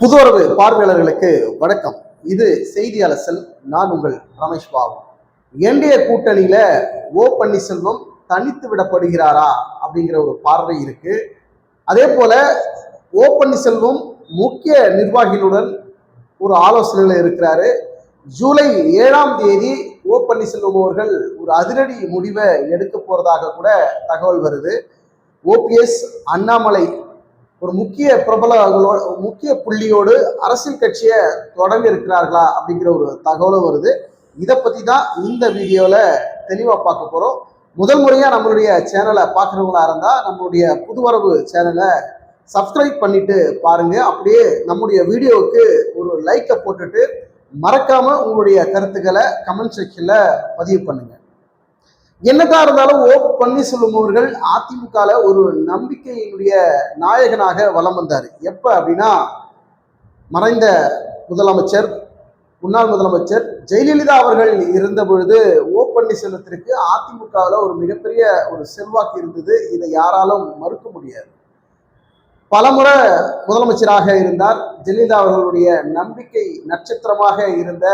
புதுவரவு பார்வையாளர்களுக்கு வணக்கம். இது செய்தி அலசல் நான் உங்கள் ரமேஷ் பாபு. என்டிஏ கூட்டணியில ஓ பன்னீர்செல்வம் தனித்து விடப்படுகிறாரா அப்படிங்கிற ஒரு பார்வை இருக்கு. அதே போல ஓ பன்னீர்செல்வம் முக்கிய நிர்வாகிகளுடன் ஒரு ஆலோசனையில் இருக்கிறாரு. ஜூலை ஏழாம் தேதி ஓ பன்னீர்செல்வம் அவர்கள் ஒரு அதிரடி முடிவை எடுக்க போறதாக கூட தகவல் வருது. ஓபிஎஸ் அண்ணாமலை ஒரு முக்கிய பிரபலங்களோட முக்கிய புள்ளியோடு அரசியல் கட்சியை தொடங்க இருக்கிறார்களா அப்படிங்கிற ஒரு தகவலும் வருது. இதை பற்றி தான் இந்த வீடியோவில் தெளிவாக பார்க்க போகிறோம் முதல் முறையாக நம்மளுடைய சேனலை பார்க்குறவங்களா இருந்தால் நம்மளுடைய புதுவரவு சேனலை சப்ஸ்கிரைப் பண்ணிட்டு பாருங்க. அப்படியே நம்முடைய வீடியோவுக்கு ஒரு லைக்கை போட்டுட்டு மறக்காம உங்களுடைய கருத்துக்களை கமெண்ட் செக்ஷன்ல பதிவு பண்ணுங்க. என்னதான் இருந்தாலும் ஓ பன்னீர்செல்வம் அவர்கள் அதிமுகல ஒரு நம்பிக்கையினுடைய நாயகனாக வலம் வந்தார். எப்ப அப்படின்னா மறைந்த முதலமைச்சர் முன்னாள் முதலமைச்சர் ஜெயலலிதா அவர்கள் இருந்த பொழுது ஓ பன்னீர்செல்வத்திற்கு அதிமுகவில் ஒரு மிகப்பெரிய ஒரு செல்வாக்கு இருந்தது. இதை யாராலும் மறுக்க முடியாது. பலமுறை முதலமைச்சராக இருந்தார். ஜெயலலிதா அவர்களுடைய நம்பிக்கை நட்சத்திரமாக இருந்த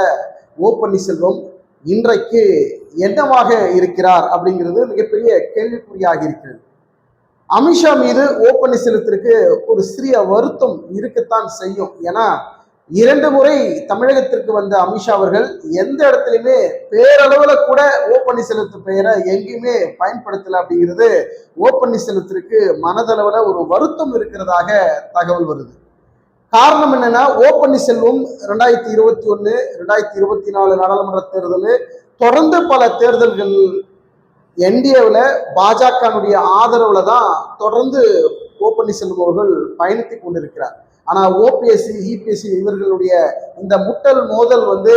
ஓ பன்னீர்செல்வம். இன்றைக்கு என்னவாக இருக்கிறார் அப்படிங்கிறது மிகப்பெரிய கேள்விக்குறியாக இருக்கிறது. அமித்ஷா மீது ஓ பன்னீர்செல்வத்திற்கு ஒரு சிறிய வருத்தம் இருக்கத்தான் செய்யும். ஏன்னா இரண்டு முறை தமிழகத்திற்கு வந்த அமித்ஷா அவர்கள் எந்த இடத்துலையுமே பேரளவுல கூட ஓ பன்னீர்செல்வத்து பெயரை எங்கேயுமே பயன்படுத்தலை அப்படிங்கிறது ஓ பன்னீர்செல்வத்திற்கு மனதளவுல ஒரு வருத்தம் இருக்கிறதாக தகவல் வருது. காரணம் என்னன்னா ஓ பன்னீர்செல்வம் ரெண்டாயிரத்தி இருபத்தி ஒன்று ரெண்டாயிரத்தி இருபத்தி நாலு நாடாளுமன்ற தேர்தல் தொடர்ந்து பல தேர்தல்கள் என்டிஏவில் பாஜகனுடைய ஆதரவுல தான் தொடர்ந்து ஓ பன்னீர்செல்வம் அவர்கள் பயணித்து கொண்டிருக்கிறார் ஆனால் ஓபிஎஸ்சி இபிஎஸ்சி இவர்களுடைய இந்த முட்டல் மோதல் வந்து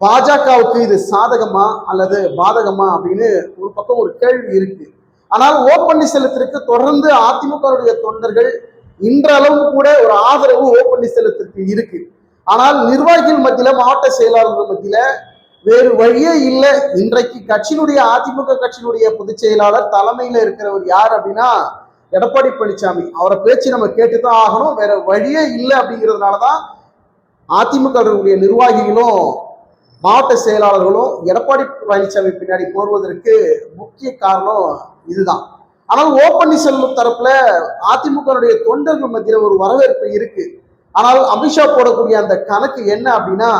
பாஜகவுக்கு இது சாதகமா அல்லது பாதகமா அப்படின்னு ஒரு பக்கம் ஒரு கேள்வி இருக்கு. ஆனால் ஓ பன்னீர்செல்வத்திற்கு தொடர்ந்து அதிமுகவுடைய தொண்டர்கள் இன்றளவும் கூட ஒரு ஆதரவு ஓ பன்னீர்செல்வத்திற்கு இருக்கு. ஆனால் நிர்வாகிகள் மத்தியில மாவட்ட செயலாளர்கள் மத்தியில வேறு வழியே இல்லை. இன்றைக்கு கட்சியினுடைய அதிமுக கட்சியினுடைய பொதுச் செயலாளர் தலைமையில இருக்கிறவர் யார் அப்படின்னா எடப்பாடி பழனிசாமி அவரை பேச்சு நம்ம கேட்டுதான் ஆகணும். வேற வழியே இல்லை அப்படிங்கிறதுனாலதான் அதிமுகவுடைய நிர்வாகிகளும் மாவட்ட செயலாளர்களும் எடப்பாடி பழனிசாமி பின்னாடி போடுவதற்கு முக்கிய காரணம் இதுதான். ஆனால் ஓ பன்னீர்செல்வம் தரப்புல அதிமுகனுடைய தொண்டர்கள் மத்தியில் ஒரு வரவேற்பு இருக்கு. ஆனால் அமித்ஷா போடக்கூடிய அந்த கணக்கு என்ன அப்படின்னா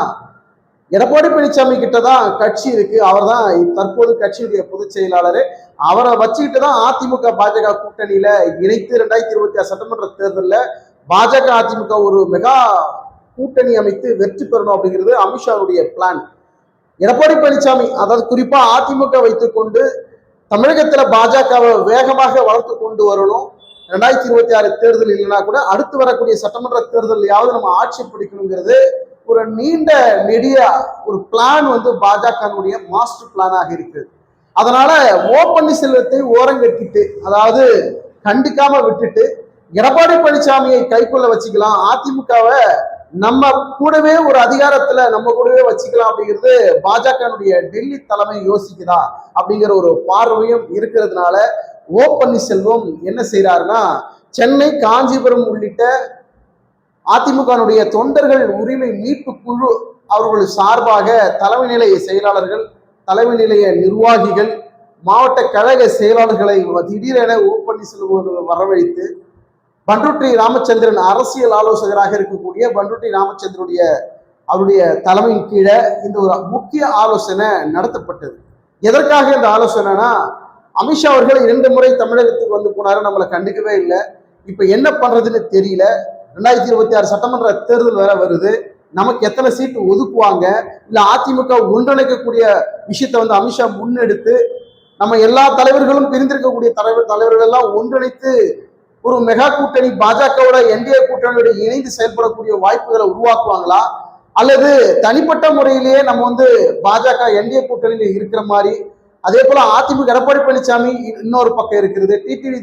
எடப்பாடி பழனிசாமி கிட்ட தான் கட்சி இருக்கு. அவர் தான் தற்போது கட்சியுடைய பொதுச் செயலாளர். அவரை வச்சுக்கிட்டு தான் அதிமுக பாஜக கூட்டணியில இணைத்து ரெண்டாயிரத்தி இருபத்தி ஆறு சட்டமன்ற தேர்தலில் பாஜக அதிமுக ஒரு மெகா கூட்டணி அமைத்து வெற்றி பெறணும் அப்படிங்கிறது அமித்ஷாவுடைய பிளான் எடப்பாடி பழனிசாமி அதாவது குறிப்பா அதிமுக வைத்துக்கொண்டு தமிழகத்துல பாஜகவை வேகமாக வளர்த்து கொண்டு வரணும். ரெண்டாயிரத்தி இருபத்தி ஆறு தேர்தல் இல்லைன்னா கூட அடுத்து வரக்கூடிய சட்டமன்ற தேர்தலையாவது நம்ம ஆட்சி பிடிக்கணுங்கிறது ஒரு நீண்ட நெடிய ஒரு பிளான் வந்து பாஜகனுடைய மாஸ்டர் பிளானாக இருக்குது. அதனால ஓ பன்னீர்செல்வத்தை ஓரங்கட்டிட்டு அதாவது கண்டுக்காம விட்டுட்டு எடப்பாடி பழனிசாமியை கைக்குள்ள வச்சுக்கலாம் அதிமுகவை நம்ம கூடவே ஒரு அதிகாரத்துல நம்ம கூடவே வச்சுக்கலாம் அப்படிங்கிறது பாஜகனுடைய டெல்லி தலைமை யோசிக்குதா அப்படிங்கிற ஒரு பார்வையும் இருக்கிறதுனால ஓ பன்னீர்செல்வம் என்ன செய்யறாருன்னா சென்னை காஞ்சிபுரம் உள்ளிட்ட அதிமுகனுடைய தொண்டர்கள் உரிமை மீட்பு குழு அவர்கள் சார்பாக தலைமை நிலைய செயலாளர்கள் தலைமை நிலைய நிர்வாகிகள் மாவட்ட கழக செயலாளர்களை திடீரென ஓ பன்னீர்செல்வம் வரவழைத்து பண்ருட்டி ராமச்சந்திரன் அரசியல் ஆலோசகராக இருக்கக்கூடிய பண்ருட்டி ராமச்சந்திரனுடைய அவருடைய தலைமையின் கீழே இந்த ஒரு முக்கிய ஆலோசனை நடத்தப்பட்டது. எதற்காக இந்த ஆலோசனைனா அமித்ஷா அவர்கள் இரண்டு முறை தமிழகத்துக்கு வந்து போனாரு நம்மளை கண்டுக்கவே இல்லை. இப்போ என்ன பண்றதுன்னு தெரியல. ரெண்டாயிரத்தி இருபத்தி ஆறு சட்டமன்ற தேர்தல் வேற வருது. நமக்கு எத்தனை சீட்டு ஒதுக்குவாங்க? இல்லை அதிமுக ஒன்றிணைக்கக்கூடிய விஷயத்த வந்து அமித்ஷா முன்னெடுத்து நம்ம எல்லா தலைவர்களும் பிரிந்திருக்கக்கூடிய தலைவர் தலைவர்கள் எல்லாம் ஒன்றிணைத்து ஒரு மெகா கூட்டணி பாஜகவோட என்டிஏ கூட்டணியோட இணைந்து செயல்படக்கூடிய வாய்ப்புகளை உருவாக்குவாங்களா? அல்லது தனிப்பட்ட முறையிலேயே நம்ம வந்து பாஜக என்டிஏ கூட்டணியில் இருக்கிற மாதிரி அதே போல அதிமுக எடப்பாடி பழனிசாமி இன்னொரு பக்கம் இருக்கிறது டிடிவி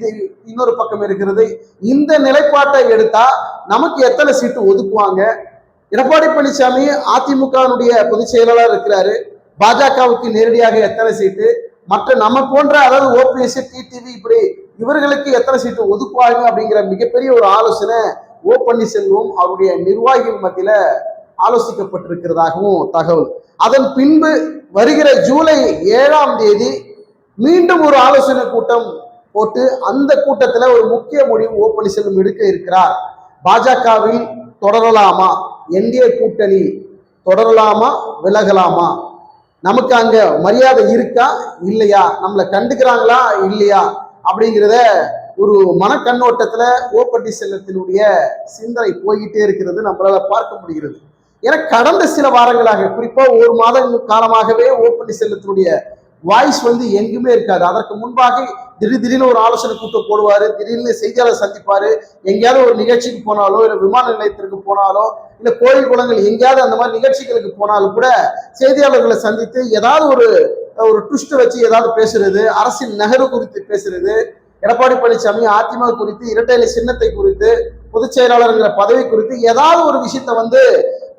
இன்னொரு பக்கம் இருக்கிறது. இந்த நிலைப்பாட்டை எடுத்தா நமக்கு எத்தனை சீட்டு ஒதுக்குவாங்க? எடப்பாடி பழனிசாமி அதிமுகனுடைய பொதுச் செயலாளர் இருக்கிறாரு. பாஜகவுக்கு நேரடியாக எத்தனை சீட்டு? மற்ற நம்ம போன்ற அதாவது ஓபிஎஸ் டிடிவி இப்படி இவர்களுக்கு எத்தனை சீட்டு ஒதுக்குவாங்க அப்படிங்கிற மிகப்பெரிய ஒரு ஆலோசனை ஓ பன்னீர்செல்வம் அவருடைய நிர்வாகிகள் மத்தியில ஆலோசிக்கப்பட்டிருக்கிறதாகவும் தகவல். அதன் பின்பு வருகிற ஜூலை ஏழாம் தேதி மீண்டும் ஒரு ஆலோசனை கூட்டம் போட்டு அந்த கூட்டத்தில் ஒரு முக்கிய முடிவு ஓ பன்னீர்செல்வம் எடுக்க இருக்கிறார். பாஜகவில் தொடரலாமா? என்டிஏ கூட்டணி தொடரலாமா? விலகலாமா? நமக்கு அங்க மரியாதை இருக்கா? இல்லையா? நம்மளை கண்டுக்கிறாங்களா? இல்லையா? அப்படிங்கிறத ஒரு மனக்கண்ணோட்டத்துல ஓப்பட்டி செல்லத்தினுடைய சிந்தனை போய்கிட்டே இருக்கிறது நம்மளால பார்க்க முடிகிறது. ஏன்னா கடந்த சில வாரங்களாக குறிப்பா ஒரு மாதம் காலமாகவே ஓப்பட்டி செல்லத்தினுடைய வாய்ஸ் வந்து எங்குமே இருக்காது. அதற்கு முன்பாக திடீர் திடீர்னு ஒரு ஆலோசனை கூட்டம் போடுவாரு திடீர்னு செய்தியாளர் சந்திப்பாரு. எங்கேயாவது ஒரு நிகழ்ச்சிக்கு போனாலோ இல்லை விமான நிலையத்திற்கு போனாலோ இல்ல கோயில் குளங்கள் எங்கேயாவது அந்த மாதிரி நிகழ்ச்சிகளுக்கு போனாலும் கூட செய்தியாளர்களை சந்தித்து ஏதாவது ஒரு ஒரு ட்விஸ்ட் வச்சு ஏதாவது பேசுறது அரசின் நகர்வு குறித்து பேசுறது எடப்பாடி பழனிசாமி அதிமுக குறித்து இரட்டை சின்னத்தை குறித்து பொதுச் செயலாளர்ங்கிற பதவி குறித்து ஏதாவது ஒரு விஷயத்த வந்து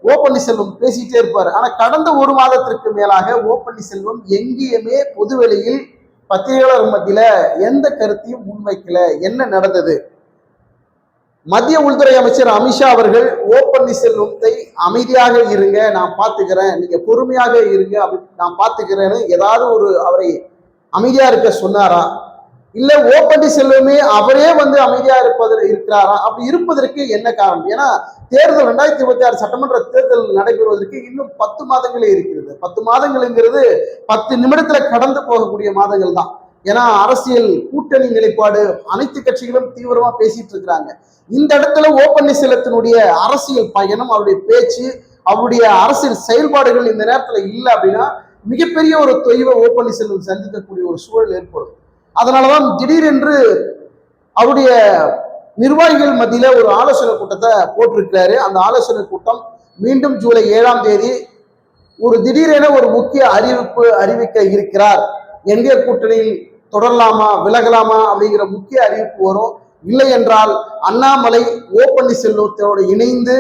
ஓ பன்னீர்செல்வம் பேசிட்டே இருப்பார். ஆனா கடந்த ஒரு மாதத்திற்கு மேலாக ஓ பன்னீர்செல்வம் எங்கேயுமே பொதுவெளியில் பத்திரிகையாளர் மத்தியில எந்த கருத்தையும் முன்வைக்கல. என்ன நடந்தது? மத்திய உள்துறை அமைச்சர் அமித்ஷா அவர்கள் ஓ பன்னீர்செல்வத்தை அமைதியாக இருங்க நான் பார்த்துக்கிறேன். நீங்க பொறுமையாக இருங்க அப்படி நான் பார்த்துக்கிறேன்னு ஏதாவது ஒரு அவரை அமைதியா இருக்க சொன்னாரா? இல்ல ஓ பன்னீர்செல்வமே அவரே வந்து அமைதியா இருப்பது இருக்கிறாரா? அப்படி இருப்பதற்கு என்ன காரணம்? ஏன்னா தேர்தல் ரெண்டாயிரத்தி இருபத்தி ஆறு சட்டமன்ற தேர்தல் நடைபெறுவதற்கு இன்னும் பத்து மாதங்களே இருக்கிறது. பத்து மாதங்கள்ங்கிறது பத்து நிமிடத்துல கடந்து போகக்கூடிய மாதங்கள் தான். ஏன்னா அரசியல் கூட்டணி நிலைப்பாடு அனைத்து கட்சிகளும் தீவிரமா பேசிட்டு இருக்கிறாங்க. இந்த இடத்துல ஓ பன்னீர்செல்வத்தினுடைய அரசியல் பயணம் அவருடைய பேச்சு அவருடைய அரசியல் செயல்பாடுகள் இந்த நேரத்துல இல்லை அப்படின்னா மிகப்பெரிய ஒரு தொய்வை ஓ பன்னீர்செல்வம் சந்திக்கக்கூடிய ஒரு சூழல் ஏற்படும். அதனாலதான் திடீரென்று அவருடைய நிர்வாகிகள் மத்தியில ஒரு ஆலோசனை கூட்டத்தை போட்டிருக்கிறாரு. அந்த ஆலோசனை கூட்டம் மீண்டும் ஜூலை ஏழாம் தேதி ஒரு திடீரென ஒரு முக்கிய அறிவிப்பு அறிவிக்க இருக்கிறார். எங்கே கூட்டணியில் தொடரலாமா விலகலாமா அப்படிங்கிற முக்கிய அறிவிப்பு வரும். இல்லை என்றால் அண்ணாமலை ஓ பன்னீர்செல்வத்தோடு இணைந்து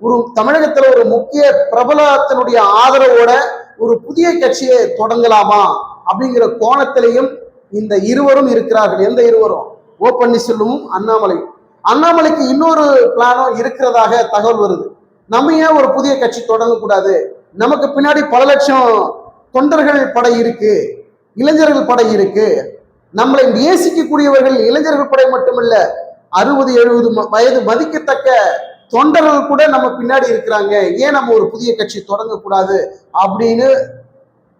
ஒரு தமிழகத்துல ஒரு முக்கிய பிரபலத்தினுடைய ஆதரவோட ஒரு புதிய கட்சியை தொடங்கலாமா அப்படிங்கிற கோணத்திலையும் இந்த இருவரும் இருக்கிறார்கள். எந்த இருவரும்? ஓ பன்னீர்செல்வமும் அண்ணாமலை அண்ணாமலைக்கு இன்னொரு பிளானும் இருக்கிறதாக தகவல் வருது. நம்ம ஏன் ஒரு புதிய கட்சி தொடங்கக்கூடாது? நமக்கு பின்னாடி பல லட்சம் தொண்டர்கள் படை இருக்கு. இளைஞர்கள் படை இருக்கு. நம்மளை நேசிக்கக்கூடியவர்கள் இளைஞர்கள் படை மட்டுமல்ல அறுபது எழுபது வயது மதிக்கத்தக்க தொண்டர்கள் கூட நம்ம பின்னாடி இருக்கிறாங்க. ஏன் நம்ம ஒரு புதிய கட்சி தொடங்கக்கூடாது அப்படின்னு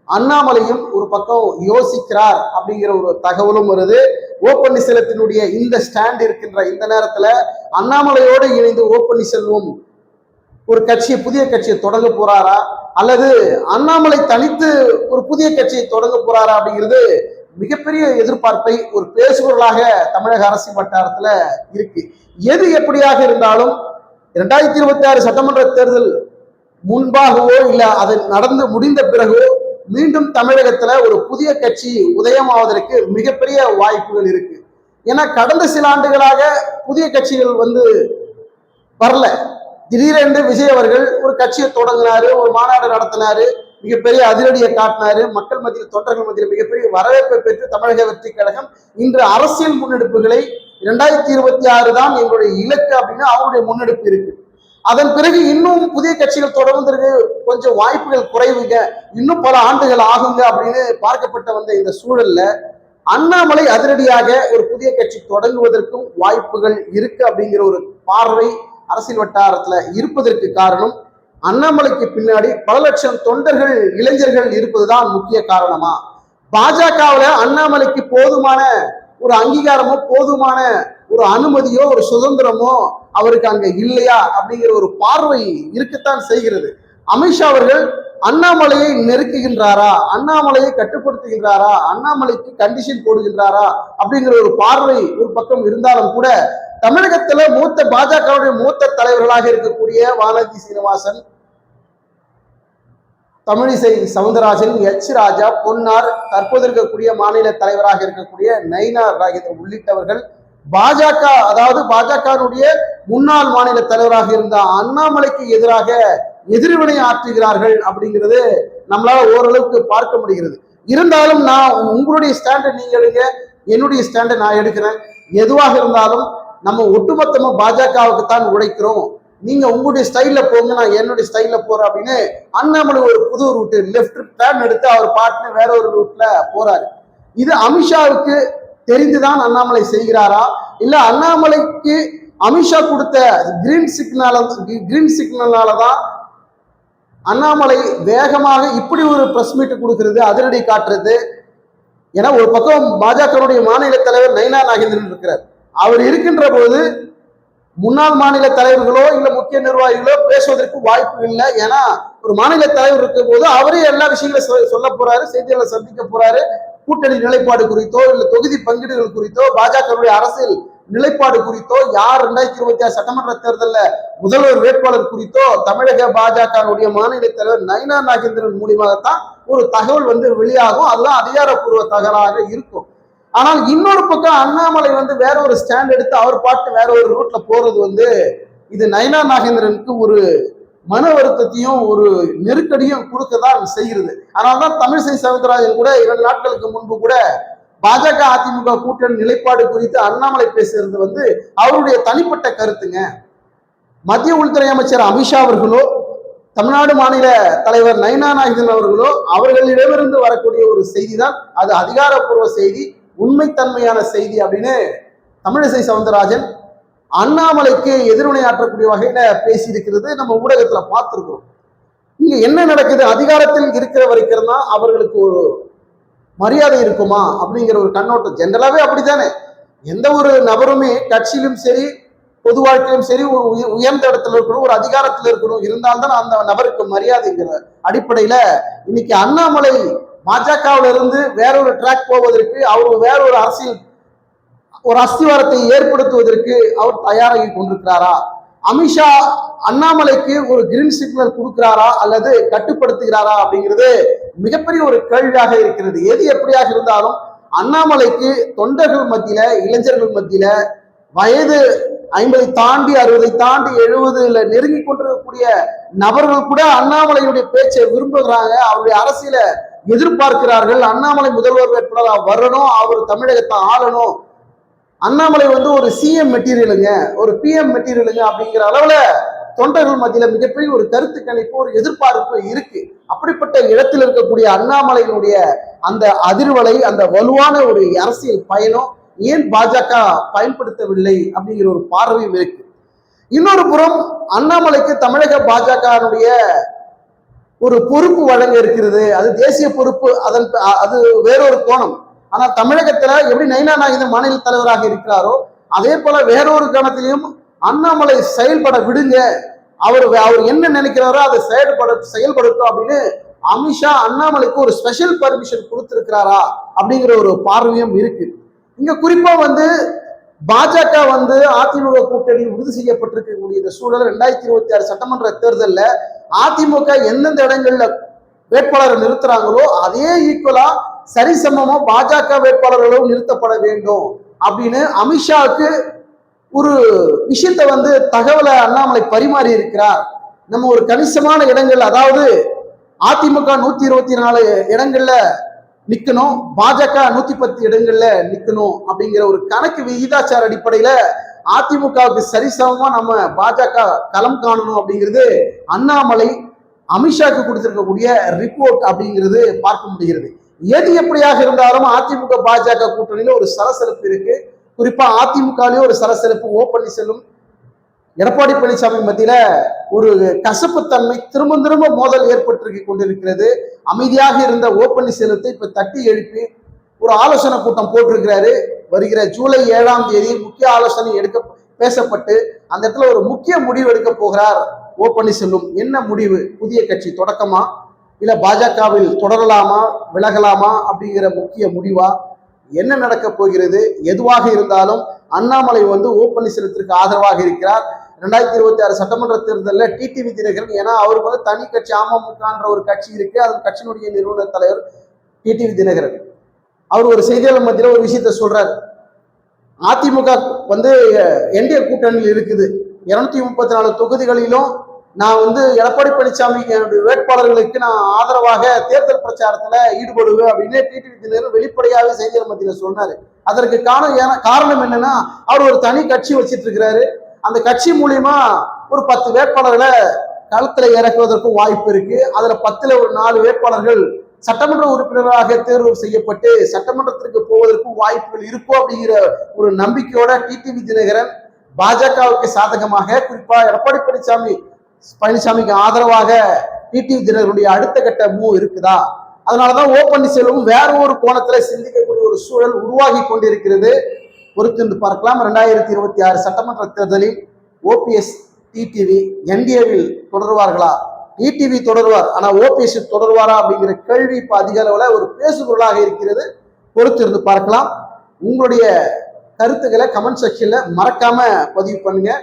அண்ணாமலையும் ஒரு பக்கம் யோசிக்கிறார் அப்படிங்கிற ஒரு தகவலும் வருது. ஓ பன்னீர்செல்வத்தினுடைய இந்த ஸ்டாண்ட் இருக்கின்ற இந்த நேரத்துல அண்ணாமலையோடு இணைந்து ஓ பன்னீர்செல்வம் ஒரு கட்சியை புதிய கட்சியை தொடங்க போறாரா? அல்லது அண்ணாமலை தனித்து ஒரு புதிய கட்சியை தொடங்க போறாரா அப்படிங்கிறது மிகப்பெரிய எதிர்பார்ப்பை ஒரு பேசுபொருளாக தமிழக அரசியல் வட்டாரத்துல இருக்கு. எது எப்படியாக இருந்தாலும் இரண்டாயிரத்தி இருபத்தி ஆறு சட்டமன்ற தேர்தல் முன்பாகவோ இல்ல அது நடந்து முடிந்த பிறகோ மீண்டும் தமிழகத்துல ஒரு புதிய கட்சி உதயமாவதற்கு மிகப்பெரிய வாய்ப்புகள் இருக்கு. ஏன்னா கடந்த சில ஆண்டுகளாக புதிய கட்சிகள் வந்து வரல. திடீரென்று விஜய் அவர்கள் ஒரு கட்சியை தொடங்கினாரு ஒரு மாநாடு நடத்தினாரு மிகப்பெரிய அதிரடியை காட்டினாரு. மக்கள் மத்தியில் தொண்டர்கள் மத்தியில் மிகப்பெரிய வரவேற்பை பெற்று தமிழக வெற்றி கழகம் இன்று அரசியல் முன்னெடுப்புகளை இரண்டாயிரத்தி இருபத்தி ஆறு தான் எங்களுடைய இலக்கு அப்படின்னு அவங்களுடைய முன்னெடுப்பு இருக்கு. அதன் பிறகு இன்னும் புதிய கட்சிகள் தொடர்வதற்கு கொஞ்சம் வாய்ப்புகள் குறைவுங்க. இன்னும் பல ஆண்டுகள் ஆகுங்க அப்படின்னு பார்க்கப்பட்ட வந்த இந்த சூழல்ல அண்ணாமலை அதிரடியாக ஒரு புதிய கட்சி தொடங்குவதற்கும் வாய்ப்புகள் இருக்கு அப்படிங்கிற ஒரு பார்வை அரசியல் வட்டாரத்துல இருப்பதற்கு காரணம் அண்ணாமலைக்கு பின்னாடி பல லட்சம் தொண்டர்கள் இளைஞர்கள் இருப்பதுதான் முக்கிய காரணமா? பாஜகவுல அண்ணாமலைக்கு போதுமான ஒரு அங்கீகாரமோ போதுமான ஒரு அனுமதியோ ஒரு சுதந்திரமோ அவருக்கு அங்க இல்லையா? அப்படிங்கிற ஒரு பார்வை இருக்கத்தான் செய்கிறது. அமித்ஷா அவர்கள் அண்ணாமலையை நெருக்குகின்றாரா? அண்ணாமலையை கட்டுப்படுத்துகின்றாரா? அண்ணாமலைக்கு கண்டிஷன் போடுகின்றாரா? அப்படிங்கிற ஒரு பார்வை ஒரு பக்கம் இருந்தாலும் கூட தமிழகத்துல மூத்த பாஜகவுடைய மூத்த தலைவர்களாக இருக்கக்கூடிய வானதி சீனிவாசன் தமிழிசை சவுந்தரராஜன் எச் ராஜா பொன்னார் தற்போது இருக்கக்கூடிய மாநில தலைவராக இருக்கக்கூடிய நயினார் ராகேந்திரன் உள்ளிட்டவர்கள் பாஜக அதாவது பாஜகனுடைய முன்னாள் மாநில தலைவராக இருந்த அண்ணாமலைக்கு எதிராக எதிர்வினை ஆற்றுகிறார்கள் அப்படிங்கிறது நம்மளால ஓரளவுக்கு பார்க்க முடிகிறது. இருந்தாலும் நான் உங்களுடைய ஸ்டாண்டை நீங்க எடுங்க. என்னுடைய ஸ்டாண்டை நான் எடுக்கிறேன். எதுவாக இருந்தாலும் நம்ம ஒட்டுமொத்தமா பாஜகவுக்கு தான் உழைக்கிறோம். நீங்க உங்களுடைய ஸ்டைல்ல போங்க நான் என்னுடைய ஸ்டைல்ல போறேன் அப்படின்னு அண்ணாமலை ஒரு புது ரூட்டு லெஃப்ட் டர்ன் எடுத்து அவர் பாட்டுன்னு வேற ஒரு ரூட்ல போறாரு. இது அமித்ஷாவுக்கு தெரிந்துதான் அண்ணாமலை செய்கிறாரா? இல்ல அண்ணாமலைக்கு அமித்ஷா கொடுத்த கிரீன் சிக்னல் கிரீன் சிக்னலால தான் அண்ணாமலை வேகமாக இப்படி ஒரு ப்ரெஸ் மீட் கொடுக்கறது அதிரடி காட்டுறது? ஏன்னா ஒரு பக்கம் பாஜகவுடைய மாநில தலைவர் நைனா நாகேந்திரன் இருக்கிறார். அவர் இருக்கின்ற போது முன்னாள் மாநில தலைவர்களோ இல்ல முக்கிய நிர்வாகிகளோ பேசுவதற்கு வாய்ப்பு இல்லை. ஏன்னா ஒரு மாநில தலைவர் இருக்கும் போது அவரே எல்லா விஷயங்களும் சொ- சொல்ல போறாரு செய்தியாளர் சந்திக்க போறாரு. கூட்டணி நிலைப்பாடு குறித்தோ இல்ல தொகுதி பங்கீடுகள் குறித்தோ பாஜகவுடைய அரசியல் நிலைப்பாடு குறித்தோ யார் ரெண்டாயிரத்தி இருபத்தி ஆறு சட்டமன்ற தேர்தலில் முதல்வர் வேட்பாளர் குறித்தோ தமிழக பாஜகவுடைய மாநில தலைவர் நயினா நாகேந்திரன் மூலியமாகத்தான் ஒரு தகவல் வந்து வெளியாகும். அதெல்லாம் அதிகாரப்பூர்வ தகவலாக இருக்கும். ஆனால் இன்னொரு பக்கம் அண்ணாமலை வந்து வேற ஒரு ஸ்டாண்ட் எடுத்து அவர் பாட்டு வேற ஒரு ரூட்ல போறது வந்து இது நயனா நாகேந்திரனுக்கு ஒரு மன வருத்தத்தையும் ஒரு நெருக்கடியும் கொடுக்க தான் செய்கிறது. அதனால்தான் தமிழிசை சவுந்தரராஜன் கூட இரண்டு நாட்களுக்கு முன்பு கூட பாஜக அதிமுக கூட்டணி நிலைப்பாடு குறித்து அண்ணாமலை பேசுறது வந்து அவருடைய தனிப்பட்ட கருத்துங்க. மத்திய உள்துறை அமைச்சர் அமித்ஷா அவர்களோ தமிழ்நாடு மாநில தலைவர் நயனா நாகேந்திரன் அவர்களோ அவர்களிடமிருந்து வரக்கூடிய ஒரு செய்தி தான் அது அதிகாரப்பூர்வ செய்தி. உண்மைத்தன்மையான செய்தி அப்படின்னு தமிழிசை சவுந்தரராஜன் அண்ணாமலைக்கு எதிர்வினையாற்றக்கூடிய வகையில பேசியிருக்கிறது நம்ம ஊடகத்துல பார்த்துருக்கிறோம். இங்க என்ன நடக்குது? அதிகாரத்தில் இருக்கிற வரைக்கும் தான் அவர்களுக்கு ஒரு மரியாதை இருக்குமா? அப்படிங்கிற ஒரு கண்ணோட்டம். ஜென்ரலாவே அப்படித்தானே. எந்த ஒரு நபருமே கட்சியிலும் சரி பொது வாழ்க்கையிலும் சரி ஒரு உயர்ந்த இடத்துல இருக்கணும் ஒரு அதிகாரத்துல இருக்கணும் இருந்தால்தான் அந்த நபருக்கு மரியாதைங்கிற அடிப்படையில இன்னைக்கு அண்ணாமலை பாஜகவுல இருந்து ட்ராக் போவதற்கு அவர் வேறொரு அரசியல் ஒரு அஸ்திவாரத்தை ஏற்படுத்துவதற்கு அவர் தயாராகி கொண்டிருக்கிறாரா? அமித்ஷா அண்ணாமலைக்கு ஒரு கிரீன் சிக்னல் கொடுக்கிறாரா? அல்லது கட்டுப்படுத்துகிறாரா? அப்படிங்கிறது மிகப்பெரிய ஒரு கேள்வியாக இருக்கிறது. எது எப்படியாக இருந்தாலும் அண்ணாமலைக்கு தொண்டர்கள் மத்தியில இளைஞர்கள் மத்தியில வயது ஐம்பதை தாண்டி அறுபதை தாண்டி எழுபதுல நெருங்கி கொண்டிருக்கக்கூடிய நபர்கள் கூட அண்ணாமலையுடைய பேச்சை விரும்புகிறாங்க. அவருடைய அரசியலை எதிர்பார்க்கிறார்கள். அண்ணாமலை முதல்வர் வேட்பாளராக வரணும் அவர் தமிழகத்தை ஆளணும். அண்ணாமலை வந்து ஒரு சிஎம் மெட்டீரியலுங்க. ஒரு பிஎம் மெட்டீரியலுங்க அப்படிங்கிற அளவுல தொண்டர்கள் மத்தியில மிகப்பெரிய ஒரு கருத்து கணிப்பு ஒரு எதிர்பார்ப்பு இருக்கு. அப்படிப்பட்ட இடத்தில் இருக்கக்கூடிய அண்ணாமலையினுடைய அந்த அதிர்வலை அந்த வலுவான ஒரு அரசியல் பயணம் ஏன் பாஜக பயன்படுத்தவில்லை அப்படிங்கிற ஒரு பார்வையும் இருக்கு. இன்னொரு புறம் அண்ணாமலைக்கு தமிழக பாஜகனுடைய ஒரு பொறுப்பு வழங்க இருக்கிறது. அது தேசிய பொறுப்பு அதன் அது வேறொரு கோணம். ஆனா தமிழகத்துல எப்படி நைனா நாகேந்திரன் மாநில தலைவராக இருக்கிறாரோ அதே போல வேறொரு கணத்திலையும் அண்ணாமலை செயல்பட விடுங்க. அவர் அவர் என்ன நினைக்கிறாரோ அதை செயல்பட செயல்படுத்தும் அப்படின்னு அமித்ஷா அண்ணாமலைக்கு ஒரு ஸ்பெஷல் பர்மிஷன் கொடுத்துருக்கிறாரா அப்படிங்கிற ஒரு பார்வையும் இருக்கு. இங்க குறிப்பா வந்து பாஜக வந்து அதிமுக கூட்டணி உறுதி செய்யப்பட்டிருக்கக்கூடிய இந்த சூழல் ரெண்டாயிரத்தி இருபத்தி ஆறு சட்டமன்ற தேர்தலில் அதிமுக எந்தெந்த இடங்கள்ல வேட்பாளரை நிறுத்துறாங்களோ அதே ஈக்குவலா சரிசமமா பாஜக வேட்பாளர்களும் நிறுத்தப்பட வேண்டும் அப்படின்னு அமித்ஷாவுக்கு ஒரு விஷயத்தை வந்து தகவலை அண்ணாமலை பரிமாறி இருக்கிறார். நம்ம ஒரு கணிசமான இடங்கள் அதாவது அதிமுக நூத்தி இருபத்தி நாலு இடங்கள்ல நிக்கணும் பாஜக நூத்தி பத்து இடங்கள்ல நிக்கணும் அப்படிங்கிற ஒரு கணக்கு விகிதாச்சார அடிப்படையில அதிமுகவுக்கு சரிசமமா நம்ம பாஜக களம் காணணும் அப்படிங்கிறது அண்ணாமலை அமித்ஷாக்கு கொடுத்திருக்கக்கூடிய ரிப்போர்ட் அப்படிங்கிறது பார்க்க முடிகிறது. எது எப்படியாக இருந்தாலும் அதிமுக பாஜக கூட்டணியில ஒரு சலசலப்பு இருக்கு. குறிப்பா அதிமுகலயும் ஒரு சலசலப்பு. ஓ பன்னீர்செல்வம் எடப்பாடி பழனிசாமி மத்தியில ஒரு கசப்புத்தன்மை திரும்ப திரும்ப மோதல் ஏற்பட்டிருக்க கொண்டிருக்கிறது. அமைதியாக இருந்த ஓ பன்னீர்செல்வத்தை இப்ப தட்டி எழுப்பி ஒரு ஆலோசனை கூட்டம் போட்டிருக்கிறாரு. வருகிற ஜூலை ஏழாம் தேதி முக்கிய ஆலோசனை எடுக்க பேசப்பட்டு அந்த இடத்துல ஒரு முக்கிய முடிவு எடுக்க போகிறார் ஓ பன்னீர்செல்வம். என்ன முடிவு? புதிய கட்சி தொடக்கமா? இல்லை பாஜகவில் தொடரலாமா? விலகலாமா? அப்படிங்கிற முக்கிய முடிவா? என்ன நடக்க போகிறது? எதுவாக இருந்தாலும் அண்ணாமலை வந்து ஓ பன்னீர்செல்வத்திற்கு ஆதரவாக இருக்கிறார். ரெண்டாயிரத்தி இருபத்தி ஆறு சட்டமன்ற தேர்தலில் டிடிவி தினகரன் ஏன்னா அவருக்கு வந்து தனி கட்சி அமமுகன்ற ஒரு கட்சி இருக்கு. அது கட்சியினுடைய நிறுவனர் தலைவர் டிடிவி தினகரன். அவர் ஒரு செய்தியாளர் மத்தியில் ஒரு விஷயத்த சொல்றார். அதிமுக வந்து என்டிஏ கூட்டணியில் இருக்குது. இருநூத்தி முப்பத்தி நாலு தொகுதிகளிலும் நான் வந்து எடப்பாடி பழனிசாமி என்னுடைய வேட்பாளர்களுக்கு நான் ஆதரவாக தேர்தல் பிரச்சாரத்துல ஈடுபடுவேன் அப்படின்னு டிடிவி வெளிப்படையாக வெளிப்படையாவே செய்தியாளர் மத்தியில் சொன்னாரு. அதற்கு காரணம் ஏன்னா காரணம் என்னன்னா அவர் ஒரு தனி கட்சி வச்சிட்டு இருக்கிறாரு. அந்த கட்சி மூலியமா ஒரு பத்து வேட்பாளர்களை களத்துல இறக்குவதற்கும் வாய்ப்பு இருக்கு. அதுல பத்துல ஒரு நாலு வேட்பாளர்கள் சட்டமன்ற உறுப்பினராக தேர்வு செய்யப்பட்டு சட்டமன்றத்திற்கு போவதற்கும் வாய்ப்புகள் இருக்கும் அப்படிங்கிற ஒரு நம்பிக்கையோட டிடிவி தினகரன் பாஜகவுக்கு சாதகமாக குறிப்பா எடப்பாடி பழனிசாமி பழனிசாமிக்கு ஆதரவாக டிடிவி தினகரனுடைய அடுத்த கட்ட மூவ் இருக்குதா? அதனாலதான் ஓ பன்னீர்செல்வம் வேற ஒரு கோணத்துல சிந்திக்கக்கூடிய ஒரு சூழல் உருவாகி கொண்டிருக்கிறது. பொறுத்திருந்து பார்க்கலாம். ரெண்டாயிரத்தி இருபத்தி ஆறு சட்டமன்ற தேர்தலில் ஓபிஎஸ் டிடிவி என்டிஏவில் தொடர்வார்களா? டிடிவி தொடர்வார். ஆனா ஓபிஎஸ் தொடர்வாரா அப்படிங்கிற கேள்வி இப்ப அதிக அளவுல ஒரு பேசுபொருளாக இருக்கிறது. பொறுத்திருந்து பார்க்கலாம். உங்களுடைய கருத்துக்களை கமெண்ட் செக்ஷன்ல மறக்காம பதிவு பண்ணுங்க.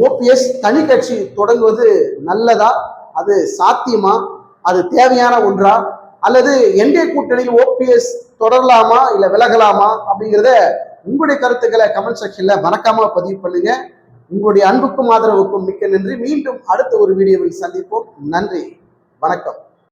ஓபிஎஸ் தனி கட்சி தொடங்குவது நல்லதா? அது சாத்தியமா? அது தேவையான ஒன்றா? அல்லது என்டிஏ கூட்டணியில் ஓபிஎஸ் தொடரலாமா? இல்ல விலகலாமா? அப்படிங்கிறத உங்களுடைய கருத்துக்களை கமெண்ட் செக்ஷன்ல மறக்காம பதிவு பண்ணுங்க. உங்களுடைய அன்புக்கும் ஆதரவுக்கும் மிக்க நன்றி. மீண்டும் அடுத்த ஒரு வீடியோவில் சந்திப்போம். நன்றி. வணக்கம்.